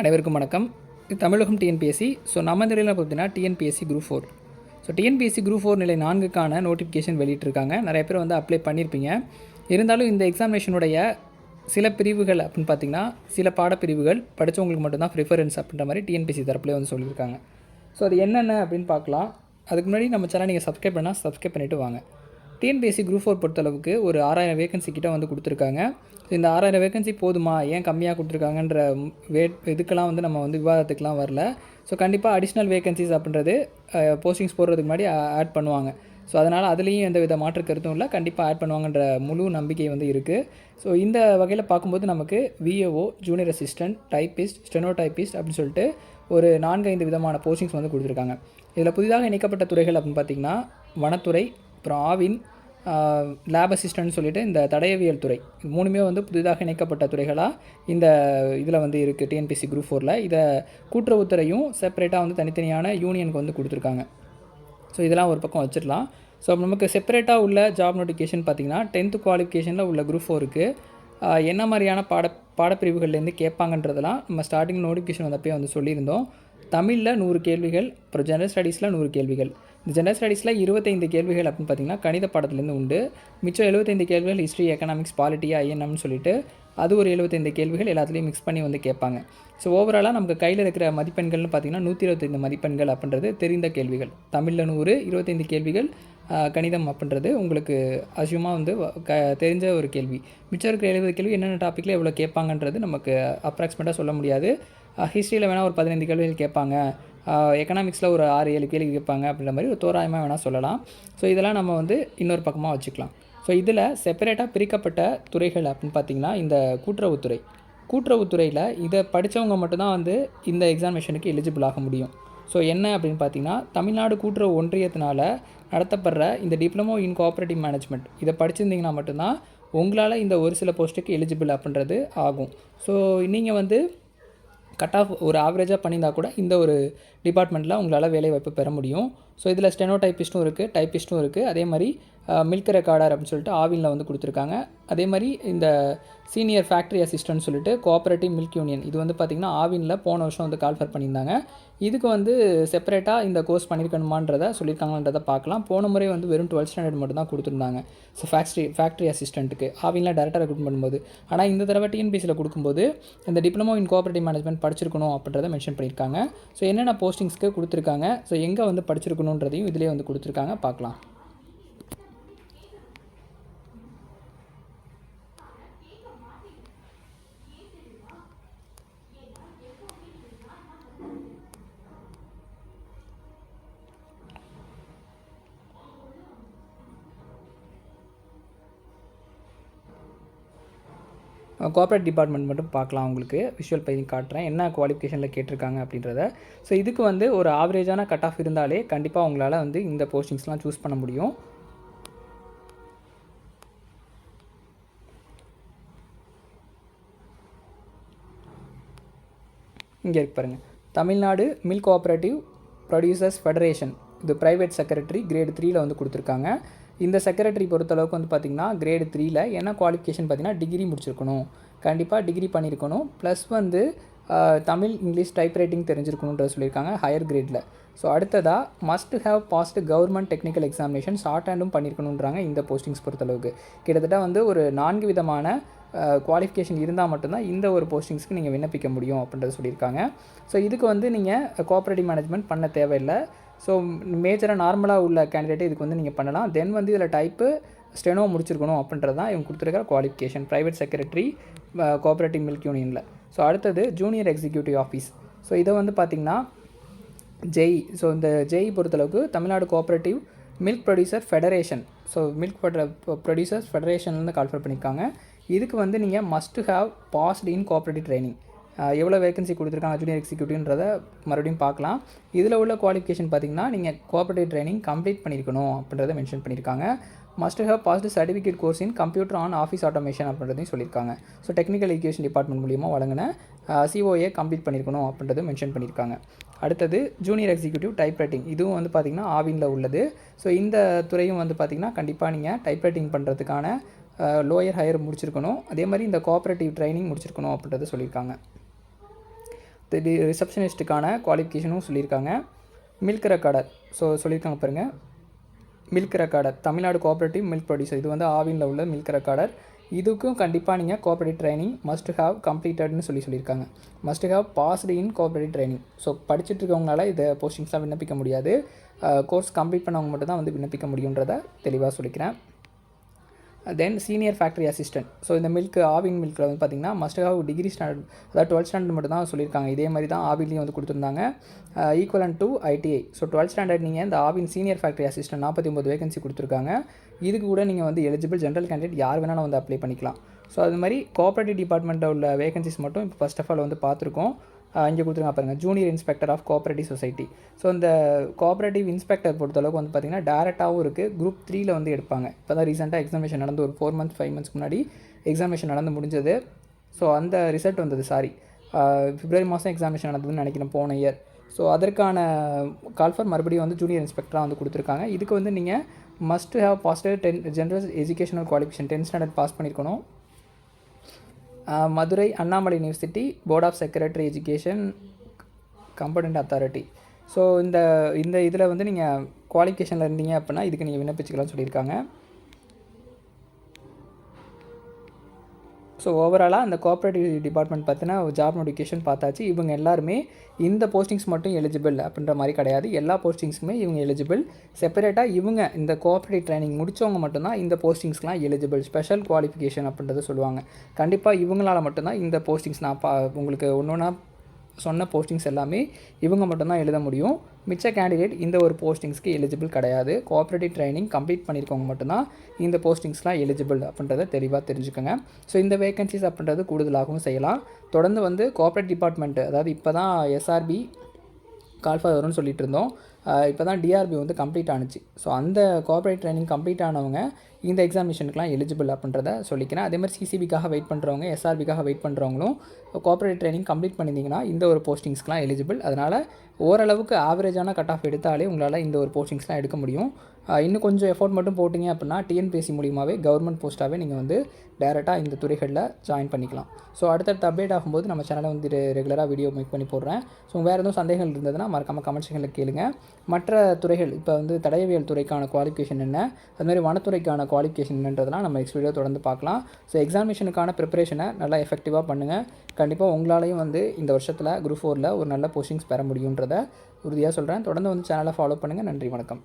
அனைவருக்கும் வணக்கம். இது தமிழகம் டிஎன்பிஎஸ்சி. ஸோ நம்ம இந்த நிலையில் பார்த்தீங்கன்னா TNPSC group four so TNPSC group four நிலை நான்குக்கான நோட்டிஃபிகேஷன் வெளியிட்டிருக்காங்க. நிறைய பேர் வந்து அப்ளை பண்ணியிருப்பீங்க. இருந்தாலும் இந்த எக்ஸாமினேஷனுடைய சில பிரிவுகள் அப்படின்னு பார்த்தீங்கன்னா சில பாடப்பிரிவுகள் படித்தவங்களுக்கு மட்டும்தான் ப்ரிஃபரன்ஸ் அப்படின்ற மாதிரி டிஎன்பிஎஸ்சி தரப்புலேயே வந்து சொல்லியிருக்காங்க. ஸோ அது என்னென்ன அப்படின்னு பார்க்கலாம். அதுக்கு முன்னாடி நம்ம சேனல் நீங்கள் சப்ஸ்கிரைப் பண்ணால் சப்ஸ்கிரைப் பண்ணிவிட்டு வாங்க. டிஎன்பிஎஸ்சி குரூப் ஃபோர் பொறுத்தளவுக்கு ஒரு ஆறாயிரம் வேகன்சி கிட்ட வந்து கொடுத்துருக்காங்க. ஸோ இந்த ஆறாயிரம் வேகன்சி போதுமா? ஏன் கம்மியாக கொடுத்துருக்காங்கன்ற வே இதுக்கெல்லாம் வந்து நம்ம வந்து விவாதத்துக்கெலாம் வரல. ஸோ கண்டிப்பாக அடிஷ்னல் வேகன்சிஸ் அப்படின்றது போஸ்டிங்ஸ் போடுறதுக்கு முன்னாடி ஆட் பண்ணுவாங்க. ஸோ அதனால் அதுலேயும் எந்த வித மாற்று கருத்தும் இல்லை. கண்டிப்பாக ஆட் பண்ணுவாங்கன்ற முழு நம்பிக்கை வந்து இருக்குது ஸோ இந்த வகையில் பார்க்கும்போது நமக்கு VAO junior assistant typist steno typist அப்படின்னு சொல்லிட்டு ஒரு நான்கு ஐந்து விதமான போஸ்டிங்ஸ் வந்து கொடுத்துருக்காங்க. இதில் புதிதாக இணைக்கப்பட்ட துறைகள் அப்படின்னு பார்த்திங்கன்னா வனத்துறை அப்புறம் ஆவின் லேப் அசிஸ்டன்ட் சொல்லிட்டு இந்த தடயவியல் துறை. மூணுமே வந்து புதிதாக இணைக்கப்பட்ட துறைகளாக இந்த இதில் வந்து இருக்குது டிஎன்பிசி குரூப் ஃபோரில் இதை கூட்டுறவுத்துறையும் செப்பரேட்டாக வந்து தனித்தனியான யூனியனுக்கு வந்து கொடுத்துருக்காங்க. ஸோ இதெல்லாம் ஒரு பக்கம் வச்சிடலாம். ஸோ நமக்கு செப்பரேட்டாக உள்ள ஜாப் நோட்டிஃபிகேஷன் பார்த்திங்கன்னா டென்த்து குவாலிஃபிகேஷனில் உள்ள குரூப் ஃபோருக்கு என்ன மாதிரியான பாட பாடப்பிரிவுகள்லேருந்து கேட்பாங்கன்றதெல்லாம் நம்ம ஸ்டார்டிங் நோட்டிஃபிகேஷன் வந்தப்பே வந்து சொல்லியிருந்தோம். தமிழில் நூறு கேள்விகள் அப்புறம் ஜெனரல் ஸ்டடீஸில் நூறு கேள்விகள். இந்த ஜெனரல் ஸ்டடீஸில் இருபத்தைந்து கேள்விகள் அப்படின்னு பார்த்தீங்கன்னா கணித பாடத்துலேருந்து உண்டு. மிச்சம் எழுபத்தைந்து கேள்விகள் ஹிஸ்ட்ரி எக்கனாமிக்ஸ் பாலிட்டி ஐஎன்எம்னு சொல்லிட்டு அது ஒரு எழுபத்தைந்து கேள்விகள் எல்லாத்துலேயும் மிக்ஸ் பண்ணி வந்து கேட்பாங்க. ஸோ ஓவராலாக நமக்கு கையில் இருக்கிற மதிப்பெண்கள்னு பார்த்திங்கன்னா நூற்றி இருபத்தைந்து மதிப்பெண்கள் அப்படின்றது தெரிந்த கேள்விகள். தமிழில் நூறு இருபத்தைந்து கேள்விகள் கணிதம் அப்படின்றது உங்களுக்கு அசியமாக வந்து க தெரிஞ்ச ஒரு கேள்வி. மிச்சம் இருக்கிற எழுபது கேள்வி என்னென்ன டாப்பிக்கில் எவ்வளோ கேட்பாங்கன்றது நமக்கு அப்ராக்சிமேட்டாக சொல்ல முடியாது. ஹிஸ்ட்ரியில் வேணால் ஒரு பதினைந்து கேள்விகள் கேட்பாங்க. எக்கனாமிக்ஸில் ஒரு ஆறு ஏழு கேள்வி கேட்பாங்க அப்படின்ற மாதிரி ஒரு தோராயமாக வேணால் சொல்லலாம். ஸோ இதெல்லாம் நம்ம வந்து இன்னொரு பக்கமாக வச்சுக்கலாம். ஸோ இதில் செப்பரேட்டாக பிரிக்கப்பட்ட துறைகள் அப்படின்னு பார்த்திங்கன்னா இந்த கூட்டுறவுத்துறை கூட்டுறவுத்துறையில் இதை படித்தவங்க மட்டும்தான் வந்து இந்த எக்ஸாமினேஷனுக்கு எலிஜிபிள் ஆக முடியும். ஸோ என்ன அப்படின்னு பார்த்தீங்கன்னா தமிழ்நாடு கூட்டுறவு ஒன்றியத்தினால் நடத்தப்படுற இந்த டிப்ளமோ இன் கோஆப்ரேட்டிவ் மேனேஜ்மெண்ட் இதை படிச்சிருந்தீங்கன்னா மட்டும்தான் உங்களால் இந்த ஒரு சில போஸ்ட்டுக்கு எலிஜிபிள் அப்படின்றது ஆகும். ஸோ நீங்கள் வந்து கட் ஆஃப் ஒரு ஆவரேஜாக பண்ணியிருந்தா கூட இந்த ஒரு டிபார்ட்மெண்ட்டில் உங்களால் வேலைவாய்ப்பு பெற முடியும். ஸோ இதில் ஸ்டெனோ டைப்பிஸ்ட்டும் இருக்குது டைப்பிஸ்ட்டும் இருக்குது அதே மாதிரி மில்க் ரெக்கார்டர் அப்படின்னு சொல்லிட்டு ஆவினில் வந்து கொடுத்துருக்காங்க. அதே மாதிரி இந்த சீனியர் ஃபேக்ட்ரி அசிஸ்டன்ட் சொல்லிட்டு கோஆப்ரேட்டிவ் மில்க் யூனியன் இது வந்து பார்த்திங்கன்னா ஆவினில் போன வருஷம் வந்து கால்ஃபர் பண்ணியிருந்தாங்க. இதுக்கு வந்து செப்பரேட்டாக இந்த கோர்ஸ் பண்ணியிருக்கணுமான்றதை சொல்லியிருக்காங்கன்றதை பார்க்கலாம். போன முறை வந்து வெறும் டுவெல்த் ஸ்டாண்டர்ட் மட்டும் தான் கொடுத்துருந்தாங்க. ஸோ ஃபேக்ட்ரி ஃபேக்ட்ரி அசிஸ்டண்ட்டுக்கு ஆவினில் டேரக்டாக ரெக்ரூட் பண்ணும்போது. ஆனால் இந்த தடவை டிஎன்பிசியில் கொடுக்கும்போது இந்த டிப்ளமோ இன் கோஆப்ரேட்டிவ் மேனேஜ்மெண்ட் படிச்சிருக்கணும் அப்படின்றத மென்ஷன் பண்ணியிருக்காங்க. ஸோ என்னென்ன போஸ்டிங்ஸ்க்கு கொடுத்துருக்காங்க? ஸோ எங்கே வந்து படிச்சிருக்கணும் படிச்சிருக்கணுன்றதையும் இதிலே வந்து கொடுத்துருக்காங்க. பார்க்கலாம். கோஆப்ரேட் டிபார்ட்மெண்ட் மட்டும் பார்க்கலாம் உங்களுக்கு. விஷுவல் பையன் காட்டுறேன். என்ன குவாலிஃபிகேஷனில் கேட்டிருக்காங்க அப்படின்றத. ஸோ இதுக்கு வந்து ஒரு ஆவரேஜான கட் ஆஃப் இருந்தாலே கண்டிப்பாக உங்களால் வந்து இந்த போஸ்டிங்ஸ்லாம் சூஸ் பண்ண முடியும். இங்கே இருக்கு பாருங்கள் Tamil Nadu milk cooperative producers federation இது ப்ரைவேட் செக்ரட்டரி கிரேட் த்ரீயில் வந்து கொடுத்துருக்காங்க. இந்த செக்ரட்டரி பொறுத்தளவுக்கு வந்து பார்த்திங்கன்னா கிரேடு த்ரீயில் என்ன குவாலிஃபிகேஷன் பார்த்திங்கன்னா டிகிரி முடிச்சிருக்கணும். கண்டிப்பாக டிகிரி பண்ணியிருக்கணும் ப்ளஸ் வந்து தமிழ் இங்கிலீஷ் டைப் ரைட்டிங் தெரிஞ்சிருக்கணுன்றது சொல்லியிருக்காங்க ஹையர் கிரேடில் ஸோ அடுத்ததாக must have passed government technical examination short ஹேண்டும் பண்ணியிருக்கணுன்றாங்க இந்த போஸ்டிங்ஸ் பொறுத்தளவுக்கு. கிட்டத்தட்ட வந்து ஒரு நான்கு விதமான குவாலிஃபிகேஷன் இருந்தால் மட்டும்தான் இந்த ஒரு போஸ்டிங்ஸ்க்கு நீங்கள் விண்ணப்பிக்க முடியும் அப்படின்றத சொல்லியிருக்காங்க. ஸோ இதுக்கு வந்து நீங்கள் கோஆப்ரேட்டிவ் மேனேஜ்மெண்ட் பண்ண தேவையில்லை. ஸோ மேஜராக நார்மலாக உள்ள கேண்டிடேட் இதுக்கு வந்து நீங்கள் பண்ணலாம். தென் வந்து இதில் டைப்பு ஸ்டெனோ முடிச்சிருக்கணும் அப்படின்றது தான் இவங்க கொடுத்துருக்கிற qualification private secretary cooperative milk யூனியனில் ஸோ அடுத்தது ஜூனியர் எக்ஸிக்யூட்டிவ் ஆஃபீஸ் ஸோ இதை வந்து பார்த்திங்கன்னா ஜெய் ஸோ இந்த ஜெய் பொறுத்தளவுக்கு Tamil Nadu cooperative milk producer federation so milk producers ஃபெடரேஷன்லேருந்து கால்ஃபர் பண்ணியிருக்காங்க இதுக்கு வந்து நீங்கள் must have passed in cooperative training எவ்வளோ வேகன்சி கொடுத்துருக்காங்க ஜூனியர் எக்ஸிக்யூட்டிவ்ன்றத மறுபடியும் பார்க்கலாம். இதில் உள்ள குவாலிஃபிகேஷன் பார்த்திங்கன்னா நீங்கள் கோஆப்ரேட்டிவ் ட்ரைனிங் கம்ப்ளீட் பண்ணியிருக்கணும் அப்படின்றத மென்ஷன் பண்ணியிருக்காங்க must have passed certificate course in computer on office automation அப்படின்றதையும் சொல்லியிருக்காங்க ஸோ டெக்னிக்கல் எஜுகேஷன் டிபார்ட்மெண்ட் மூலியமாக வழங்கின சிஓஏ கம்ப்ளீட் பண்ணியிருக்கணும் அப்படின்றத மென்ஷன் பண்ணியிருக்காங்க அடுத்தது ஜூனியர் எக்ஸிக்யூட்டிவ் டைப் ரைட்டிங் இதுவும் வந்து பார்த்திங்கன்னா ஆவினில் உள்ளது. ஸோ இந்த துறையும் வந்து பார்த்திங்கன்னா கண்டிப்பாக நீங்கள் டைப் ரைட்டிங் பண்ணுறதுக்கான லோயர் ஹையர் முடிச்சிருக்கணும். அதே மாதிரி இந்த கோஆப்ரேட்டிவ் ட்ரைனிங் முடிச்சிருக்கணும் அப்படின்றத சொல்லியிருக்காங்க ரிசப்ஷனிஸ்ட்டுக்கான குவாலிஃபிகேஷனும் சொல்லியிருக்காங்க. மில்க் ரெக்கார்டர் ஸோ சொல்லியிருக்காங்க பாருங்கள் milk recorder Tamil Nadu cooperative milk producer இது வந்து ஆவினில் உள்ள மில்க் ரெக்கார்டர் இதுக்கும் கண்டிப்பாக நீங்கள் கோஆப்ரேட்டிவ் ட்ரைனிங் மஸ்ட் ஹாவ் கம்ப்ளீட்டட்னு சொல்லி சொல்லியிருக்காங்க. Must have passed in cooperative training so படிச்சுட்டு இருக்கவங்களால இதை போஸ்டிங்ஸாக விண்ணப்பிக்க முடியாது. கோர்ஸ் கம்ப்ளீட் பண்ணவங்க மட்டும் தான் வந்து விண்ணப்பிக்க முடியுன்றதை தெளிவாக சொல்லிக்கிறேன். Then senior factory assistant so இந்த மில்க் ஆவின் மில்கில் வந்து பார்த்திங்கன்னா மஸ்ட் ஹாவ் டிகிரி ஸ்டாண்டர்ட் அதாவது டுவெல்த் ஸ்டாண்டர்ட் மட்டும் தான் சொல்லியிருக்காங்க. இதே மாதிரி தான் ஆவின்லேயும் வந்து கொடுத்துருந்தாங்க. Equivalent to ITI so twelfth standard நீங்கள் இந்த ஆவின் சீனியர் ஃபேக்ட்ரி அசிஸ்டன்ட் நாற்பத்தி ஒம்பது வேகன்சி கொடுத்துருக்காங்க. இதுக்கு கூட நீங்கள் வந்து எலிஜிபிள் ஜென்ரல் கேண்டிடேட் யார் வேணாலும் வந்து அப்ளை பண்ணிக்கலாம். ஸோ அது மாதிரி கோஆப்ரேட்டிவ் டிபார்ட்மெண்ட்டில் உள்ள வேகன்சிஸ் மட்டும் இப்போ ஃபஸ்ட் ஆஃப் ஆல் வந்து பார்த்துருக்கோம். இங்கே கொடுத்துருங்க பாருங்கள் junior inspector of cooperative society so இந்த கோஆப்ரேட்டிவ் இன்ஸ்பெக்டர் பொறுத்தளவுக்கு வந்து பார்த்திங்கன்னா டேரெக்டாகவும் இருக்குது குரூப் த்ரீயில் வந்து எடுப்பாங்க. இப்போ தான் ரீசெண்டாக எக்ஸாமினேஷன் நடந்து ஒரு ஃபோர் மந்த்ஸ் ஃபைவ் மந்த்ஸ் முன்னாடி எக்ஸாமினேஷன் நடந்து முடிஞ்சது. ஸோ அந்த ரிசல்ட் வந்தது சாரி பிப்ரவரி மாதம் எக்ஸாமினேஷன் நடந்ததுன்னு நினைக்கிறேன் போன இயர் ஸோ அதற்கான கால்ஃபர் மறுபடியும் வந்து ஜூனியர் இன்ஸ்பெக்டராக வந்து கொடுத்துருக்காங்க. இதுக்கு வந்து நீங்கள் must have positive ten general educational qualification tenth standard pass பண்ணியிருக்கணும் Madurai Annamalai university board of secretary education component authority so இந்த இந்த இதில் வந்து நீங்கள் குவாலிஃபிகேஷனில் இருந்தீங்க அப்படின்னா இதுக்கு நீங்கள் விண்ணப்பிச்சுக்கலாம்னு சொல்லியிருக்காங்க. ஸோ ஓவராலாக அந்த கோஆப்ரேட்டிவ் டிபார்ட்மெண்ட் பார்த்தினா ஜாப் நோட்டிஃபிகேஷன் பார்த்தாச்சு. இவங்க எல்லாருமே இந்த போஸ்டிங்ஸ் மட்டும் எலிஜிபிள் அப்படின்ற மாதிரி கிடையாது. எல்லா போஸ்டிங்ஸுமே இவங்க எலிஜிபிள் செப்பரேட்டாக இவங்க இந்த கோஆப்ரேட்டிவ் ட்ரைனிங் முடித்தவங்க மட்டும்தான் இந்த போஸ்டிங்ஸ்லாம் எலிஜிபிள் ஸ்பெஷல் குவாலிஃபிகேஷன் அப்படின்றத சொல்லுவாங்க. கண்டிப்பாக இவங்களால் மட்டும்தான் இந்த போஸ்டிங்ஸ் நான் பா உங்களுக்கு ஒன்று ஒன்றா சொன்ன போஸ்டிங்ஸ் எல்லாமே இவங்க மட்டும்தான் எழுத முடியும். மிச்ச கேண்டிடேட் இந்த ஒரு போஸ்டிங்ஸ்க்கு எலிஜிபிள் கிடையாது. கோஆப்ரேட்டிவ் ட்ரைனிங் கம்ப்ளீட் பண்ணியிருக்கவங்க மட்டும்தான் இந்த போஸ்டிங்ஸ்லாம் எலிஜிபிள் அப்படின்றத தெளிவாக தெரிஞ்சுக்கோங்க. ஸோ இந்த வேகன்சிஸ் அப்படின்றது கூடுதலாகவும் செய்யலாம். தொடர்ந்து வந்து கோஆப்ரேட் டிபார்ட்மெண்ட் அதாவது இப்போ தான் எஸ்ஆர்பி கால்ஃபார் வரும்னு சொல்லிட்டு இருந்தோம். இப்போ தான் டிஆர்பி வந்து கம்ப்ளீட் ஆணுச்சு ஸோ அந்த கோஆப்ரேட் ட்ரைனிங் கம்ப்ளீட் ஆனவங்க இந்த எக்ஸாமினேஷனுக்குலாம் எலிஜிபிள் அப்படின்றத சொல்லிக்கிறேன். அதே மாதிரி சிசிபிக்காக வெயிட் பண்ணுறவங்க எஸ்ஆர்பிக்காக வெயிட் பண்ணுறவங்களும் கோஆப்ரேட் ட்ரைனிங் கம்ப்ளீட் பண்ணியிருந்தீங்கன்னா இந்த ஒரு போஸ்டிங்ஸ்க்குலாம் எலிஜிபிள் அதனால் ஓரளவுக்கு ஆவரேஜான கட் ஆஃப் எடுத்தாலே உங்களால் இந்த ஒரு போஸ்டிங்ஸ்லாம் எடுக்க முடியும். இன்னும் கொஞ்சம் எஃபோர்ட் மட்டும் போட்டிங்க அப்படின்னா டிஎன்பிஎஸ்சி மூலியமாகவே கவர்மெண்ட் போஸ்ட்டாகவே நீங்கள் வந்து டேரெக்டாக இந்த துறைகளில் ஜாயின் பண்ணிக்கலாம். ஸோ அடுத்தடுத்த அப்டேட் ஆகும்போது நம்ம சேனலை வந்து ரெகுலராக வீடியோ மேக் பண்ணி போடுறேன். ஸோ வேறு எதுவும் சந்தேகங்கள் இருந்ததுன்னா மறக்காமல் கமெண்ட் செக்ஷனில் கேளுங்கள் மற்ற துறைகள் இப்போ வந்து தடயவியல் துறைக்கான குவாலிஃபிகேஷன் என்ன? அதுமாதிரி வனத்துறைக்கான குவாலிஃபிகேஷன் என்னன்றதெல்லாம் நம்ம நெக்ஸ்ட் வீடியோ தொடர்ந்து பார்க்கலாம். ஸோ எக்ஸாமினேஷனுக்கான ப்ரிப்பரேஷனை நல்லா எஃபெக்டிவாக பண்ணுங்கள் கண்டிப்பாக உங்களாலையும் வந்து இந்த வருஷத்தில் குரூப் ஃபோரில் ஒரு நல்ல போஸ்டிங்ஸ் பெற முடியுன்றதை உறுதியாக சொல்கிறேன் தொடர்ந்து வந்து சேனலை ஃபாலோ பண்ணுங்கள் நன்றி வணக்கம்.